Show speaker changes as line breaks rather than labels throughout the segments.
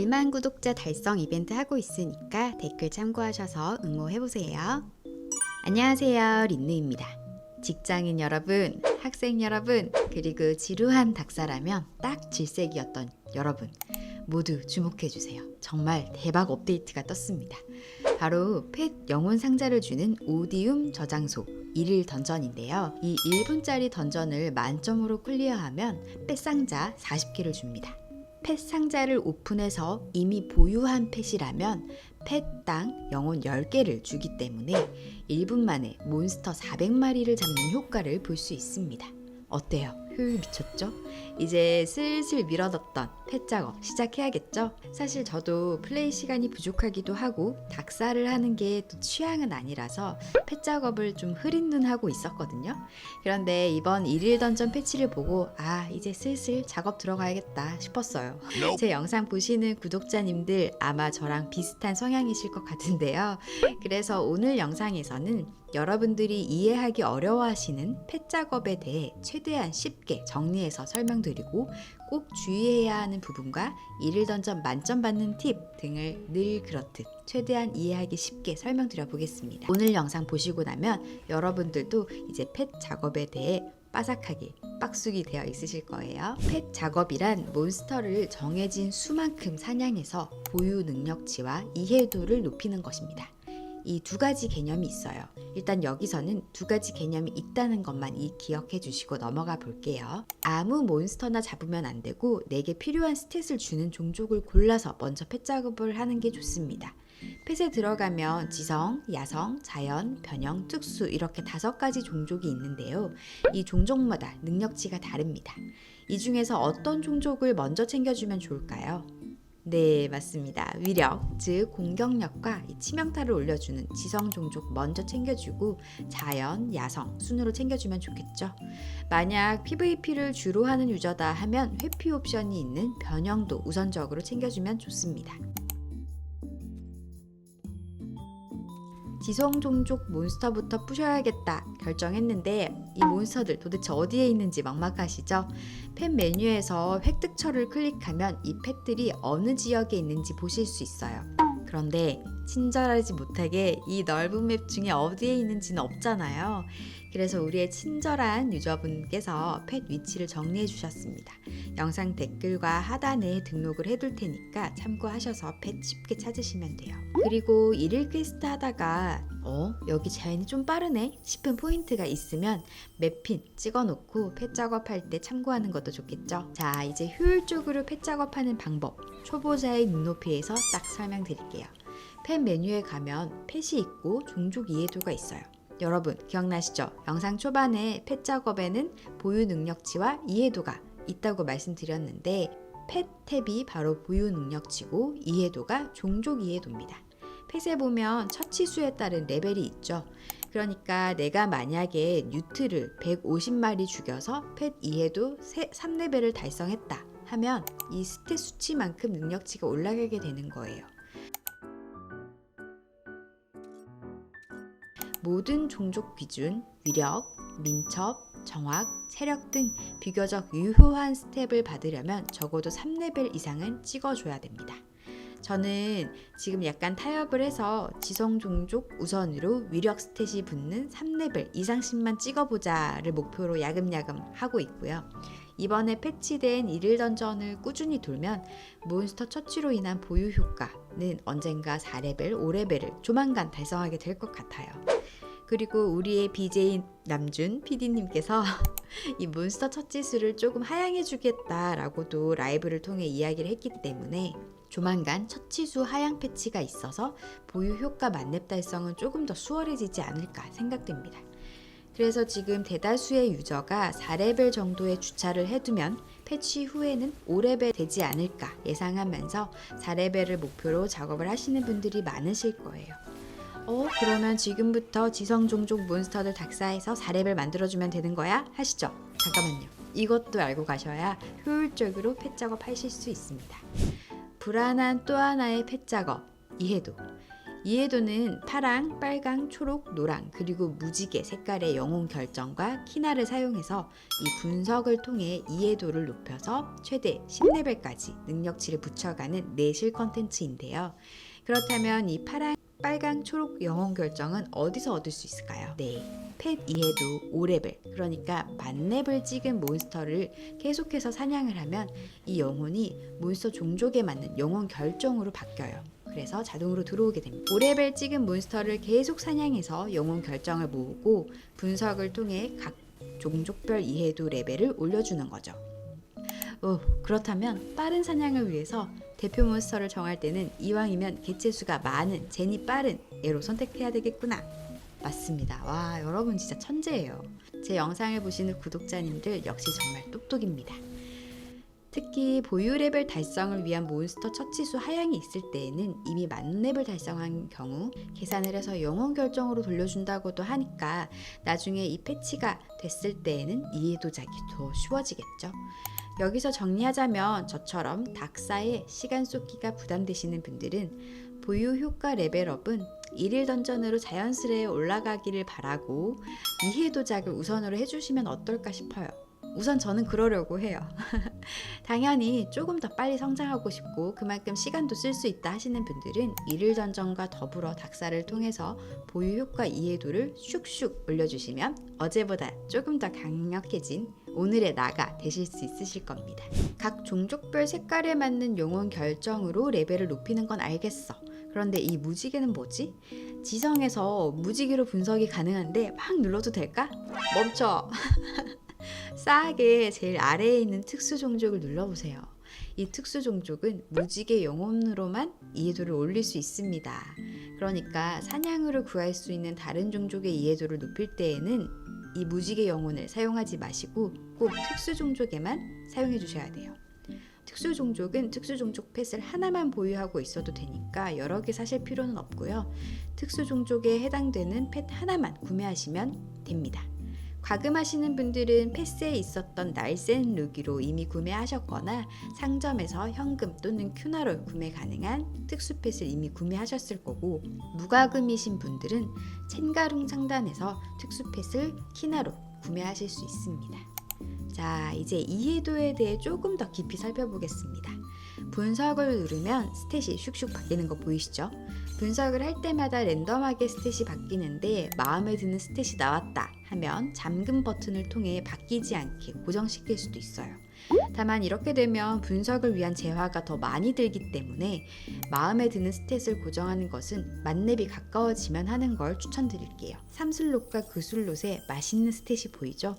1만 구독자 달성 이벤트 하고 있으니까 댓글 참고하셔서 응모해보세요. 안녕하세요. 린느입니다. 직장인 여러분, 학생 여러분, 그리고 지루한 닭사라면 딱 질색이었던 여러분, 모두 주목해주세요. 정말 대박 업데이트가 떴습니다. 바로 펫 영혼 상자를 주는 오디움 저장소 1일 던전인데요. 이 1분짜리 던전을 만점으로 클리어하면 펫 상자 40개를 줍니다. 펫 상자를 오픈해서 이미 보유한 펫이라면 펫당 영혼 10개를 주기 때문에 1분 만에 몬스터 400마리를 잡는 효과를 볼 수 있습니다. 어때요? 효율 미쳤죠? 이제 슬슬 미뤄뒀던 펫 작업 시작해야겠죠? 사실 저도 플레이 시간이 부족하기도 하고 닭살을 하는 게 또 취향은 아니라서 펫 작업을 좀 흐린 눈 하고 있었거든요. 그런데 이번 1일 던전 패치를 보고 아 이제 슬슬 작업 들어가야겠다 싶었어요. 제 영상 보시는 구독자님들 아마 저랑 비슷한 성향이실 것 같은데요. 그래서 오늘 영상에서는 여러분들이 이해하기 어려워하시는 펫 작업에 대해 최대한 쉽게 정리해서 설명드리고 꼭 주의해야 하는 부분과 일일 던전 만점 받는 팁 등을 늘 그렇듯 최대한 이해하기 쉽게 설명드려 보겠습니다. 오늘 영상 보시고 나면 여러분들도 이제 펫 작업에 대해 빠삭하게 빡숙이 되어 있으실 거예요. 펫 작업이란 몬스터를 정해진 수만큼 사냥해서 보유 능력치와 이해도를 높이는 것입니다. 이 두 가지 개념이 있어요. 일단 여기서는 두 가지 개념이 있다는 것만 이 기억해 주시고 넘어가 볼게요. 아무 몬스터나 잡으면 안 되고 내게 필요한 스탯을 주는 종족을 골라서 먼저 펫 작업을 하는 게 좋습니다. 펫에 들어가면 지성, 야성, 자연, 변형, 특수 이렇게 다섯 가지 종족이 있는데요. 이 종족마다 능력치가 다릅니다. 이 중에서 어떤 종족을 먼저 챙겨주면 좋을까요? 네, 맞습니다. 위력, 즉 공격력과 이 치명타를 올려주는 지성 종족 먼저 챙겨주고 자연, 야성 순으로 챙겨주면 좋겠죠. 만약 PVP를 주로 하는 유저다 하면 회피 옵션이 있는 변형도 우선적으로 챙겨주면 좋습니다. 지성 종족 몬스터부터 부셔야겠다 결정했는데 이 몬스터들 도대체 어디에 있는지 막막하시죠? 펫 메뉴에서 획득처를 클릭하면 이 펫들이 어느 지역에 있는지 보실 수 있어요. 그런데 친절하지 못하게 이 넓은 맵 중에 어디에 있는지는 없잖아요. 그래서 우리의 친절한 유저분께서 펫 위치를 정리해 주셨습니다. 영상 댓글과 하단에 등록을 해둘 테니까 참고하셔서 펫 쉽게 찾으시면 돼요. 그리고 일일 퀘스트 하다가 어 여기 자연이 좀 빠르네 싶은 포인트가 있으면 맵핀 찍어놓고 펫 작업할 때 참고하는 것도 좋겠죠. 자 이제 효율적으로 펫 작업하는 방법 초보자의 눈높이에서 딱 설명드릴게요. 펫 메뉴에 가면 펫이 있고 종족 이해도가 있어요. 여러분 기억나시죠? 영상 초반에 펫 작업에는 보유 능력치와 이해도가 있다고 말씀드렸는데 펫 탭이 바로 보유 능력치고 이해도가 종족 이해도입니다. 펫에 보면 처치수에 따른 레벨이 있죠. 그러니까 내가 만약에 뉴트를 150마리 죽여서 펫 이해도 3레벨을 달성했다 하면 이 스탯 수치만큼 능력치가 올라가게 되는 거예요. 모든 종족 기준, 위력, 민첩, 정확, 체력 등 비교적 유효한 스텝을 받으려면 적어도 3레벨 이상은 찍어줘야 됩니다. 저는 지금 약간 타협을 해서 지성 종족 우선으로 위력 스탯이 붙는 3레벨 이상씩만 찍어보자를 목표로 야금야금 하고 있고요. 이번에 패치된 1일 던전을 꾸준히 돌면 몬스터 처치로 인한 보유 효과는 언젠가 4레벨, 5레벨을 조만간 달성하게 될 것 같아요. 그리고 우리의 BJ 남준 PD님께서 이 몬스터 처치수를 조금 하향해 주겠다라고도 라이브를 통해 이야기를 했기 때문에 조만간 처치수 하향 패치가 있어서 보유 효과 만렙 달성은 조금 더 수월해지지 않을까 생각됩니다. 그래서 지금 대다수의 유저가 4레벨 정도의 주차를 해두면 패치 후에는 5레벨 되지 않을까 예상하면서 4레벨을 목표로 작업을 하시는 분들이 많으실 거예요. 어, 그러면 지금부터 지성 종족 몬스터들 닥사해서 4렙을 만들어주면 되는 거야? 하시죠. 잠깐만요. 이것도 알고 가셔야 효율적으로 펫 작업 하실 수 있습니다. 불안한 또 하나의 펫 작업, 이해도. 이해도는 파랑, 빨강, 초록, 노랑 그리고 무지개 색깔의 영혼 결정과 키나를 사용해서 이 분석을 통해 이해도를 높여서 최대 10레벨까지 능력치를 붙여가는 내실 컨텐츠인데요. 그렇다면 이 파랑, 빨강, 초록 영혼 결정은 어디서 얻을 수 있을까요? 네. 펫 이해도 5레벨 그러니까 만렙을 찍은 몬스터를 계속해서 사냥을 하면 이 영혼이 몬스터 종족에 맞는 영혼 결정으로 바뀌어요. 그래서 자동으로 들어오게 됩니다. 5레벨 찍은 몬스터를 계속 사냥해서 영혼 결정을 모으고 분석을 통해 각 종족별 이해도 레벨을 올려주는 거죠. 오, 그렇다면 빠른 사냥을 위해서 대표 몬스터를 정할 때는 이왕이면 개체수가 많은 제니 빠른 얘로 선택해야 되겠구나. 맞습니다. 와, 여러분 진짜 천재예요. 제 영상을 보시는 구독자님들 역시 정말 똑똑입니다. 특히 보유 레벨 달성을 위한 몬스터 처치수 하향이 있을 때에는 이미 만 레벨 달성한 경우 계산을 해서 영혼 결정으로 돌려준다고도 하니까 나중에 이 패치가 됐을 때에는 이해 도작이 더 쉬워지겠죠. 여기서 정리하자면 저처럼 닥사의 시간 쏟기가 부담되시는 분들은 보유 효과 레벨업은 일일 던전으로 자연스레 올라가기를 바라고 이해 도작을 우선으로 해주시면 어떨까 싶어요. 우선 저는 그러려고 해요. 당연히 조금 더 빨리 성장하고 싶고 그만큼 시간도 쓸 수 있다 하시는 분들은 일일 던전과 더불어 닥사를 통해서 보유 효과 이해도를 슉슉 올려주시면 어제보다 조금 더 강력해진 오늘의 나가 되실 수 있으실 겁니다. 각 종족별 색깔에 맞는 용언 결정으로 레벨을 높이는 건 알겠어. 그런데 이 무지개는 뭐지? 지성에서 무지개로 분석이 가능한데 막 눌러도 될까? 멈춰! 싸게 제일 아래에 있는 특수 종족을 눌러보세요. 이 특수 종족은 무지개 영혼으로만 이해도를 올릴 수 있습니다. 그러니까 사냥으로 구할 수 있는 다른 종족의 이해도를 높일 때에는 이 무지개 영혼을 사용하지 마시고 꼭 특수 종족에만 사용해 주셔야 돼요. 특수 종족은 특수 종족 펫을 하나만 보유하고 있어도 되니까 여러 개 사실 필요는 없고요. 특수 종족에 해당되는 펫 하나만 구매하시면 됩니다. 과금하시는 분들은 패스에 있었던 날쌘 루기로 이미 구매하셨거나 상점에서 현금 또는 큐나로 구매 가능한 특수펫을 이미 구매하셨을 거고 무과금이신 분들은 첸가룽 상단에서 특수펫을 키나로 구매하실 수 있습니다. 자, 이제 이해도에 대해 조금 더 깊이 살펴보겠습니다. 분석을 누르면 스탯이 슉슉 바뀌는 거 보이시죠? 분석을 할 때마다 랜덤하게 스탯이 바뀌는데 마음에 드는 스탯이 나왔다 하면 잠금 버튼을 통해 바뀌지 않게 고정시킬 수도 있어요. 다만 이렇게 되면 분석을 위한 재화가 더 많이 들기 때문에 마음에 드는 스탯을 고정하는 것은 만렙이 가까워지면 하는 걸 추천드릴게요. 삼슬롯과 그술롯의 맛있는 스탯이 보이죠?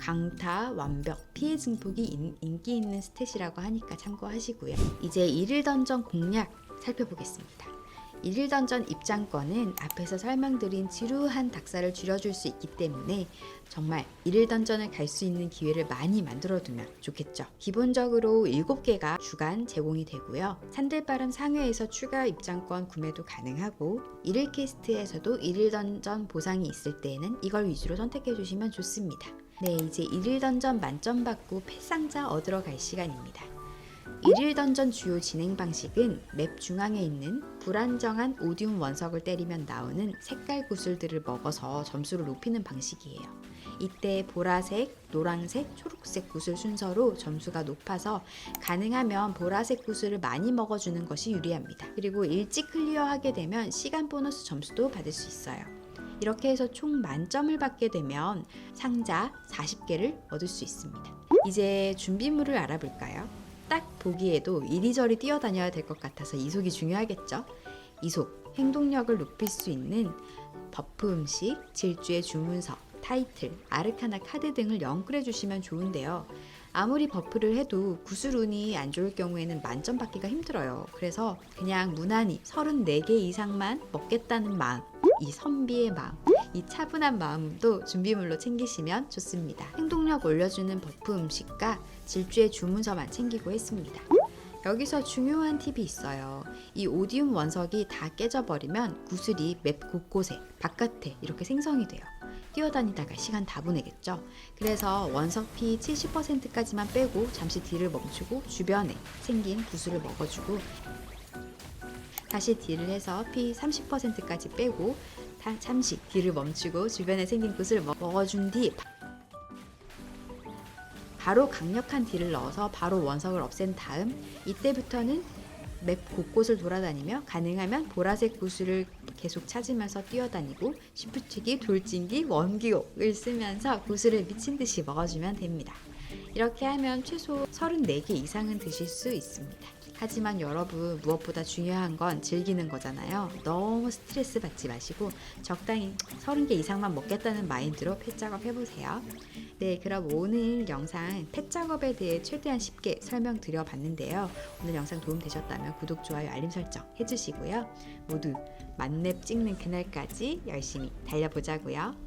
강타, 완벽, 피해 증폭이 인, 인기 있는 스탯이라고 하니까 참고하시고요. 이제 일일 던전 공략 살펴보겠습니다. 일일 던전 입장권은 앞에서 설명드린 지루한 닥사를 줄여줄 수 있기 때문에 정말 일일 던전을 갈 수 있는 기회를 많이 만들어두면 좋겠죠. 기본적으로 7개가 주간 제공이 되고요. 산들바람 상회에서 추가 입장권 구매도 가능하고 일일 캐스트에서도 일일 던전 보상이 있을 때에는 이걸 위주로 선택해 주시면 좋습니다. 네, 이제 일일 던전 만점 받고 펫상자 얻으러 갈 시간입니다. 일일 던전 주요 진행 방식은 맵 중앙에 있는 불안정한 오디움 원석을 때리면 나오는 색깔 구슬들을 먹어서 점수를 높이는 방식이에요. 이때 보라색, 노란색, 초록색 구슬 순서로 점수가 높아서 가능하면 보라색 구슬을 많이 먹어주는 것이 유리합니다. 그리고 일찍 클리어하게 되면 시간 보너스 점수도 받을 수 있어요. 이렇게 해서 총 만점을 받게 되면 상자 40개를 얻을 수 있습니다. 이제 준비물을 알아볼까요? 딱 보기에도 이리저리 뛰어다녀야 될 것 같아서 이속이 중요하겠죠? 이속, 행동력을 높일 수 있는 버프 음식, 질주의 주문서, 타이틀, 아르카나 카드 등을 연끌해 주시면 좋은데요. 아무리 버프를 해도 구슬운이 안 좋을 경우에는 만점 받기가 힘들어요. 그래서 그냥 무난히 34개 이상만 먹겠다는 마음, 이 선비의 마음, 이 차분한 마음도 준비물로 챙기시면 좋습니다. 행동력 올려주는 버프 음식과 질주의 주문서만 챙기고 했습니다. 여기서 중요한 팁이 있어요. 이 오디움 원석이 다 깨져버리면 구슬이 맵 곳곳에 바깥에 이렇게 생성이 돼요. 뛰어다니다가 시간 다 보내겠죠. 그래서 원석 피 70%까지만 빼고 잠시 뒤를 멈추고 주변에 생긴 구슬을 먹어주고 다시 딜을 해서 피 30%까지 빼고 다- 잠시 딜을 멈추고 주변에 생긴 먹- 먹어준 뒤 바로 강력한 딜을 넣어서 바로 원석을 없앤 다음 이때부터는 맵 곳곳을 돌아다니며 가능하면 보라색 구슬을 계속 찾으면서 뛰어다니고 시프트기, 돌진기, 원기옥을 쓰면서 구슬을 미친 듯이 먹어주면 됩니다. 이렇게 하면 최소 34개 이상은 드실 수 있습니다. 하지만 여러분 무엇보다 중요한 건 즐기는 거잖아요. 너무 스트레스 받지 마시고 적당히 30개 이상만 먹겠다는 마인드로 펫 작업 해보세요. 네, 그럼 오늘 영상 펫 작업에 대해 최대한 쉽게 설명드려 봤는데요. 오늘 영상 도움 되셨다면 구독, 좋아요, 알림 설정 해주시고요. 모두 만렙 찍는 그날까지 열심히 달려보자고요.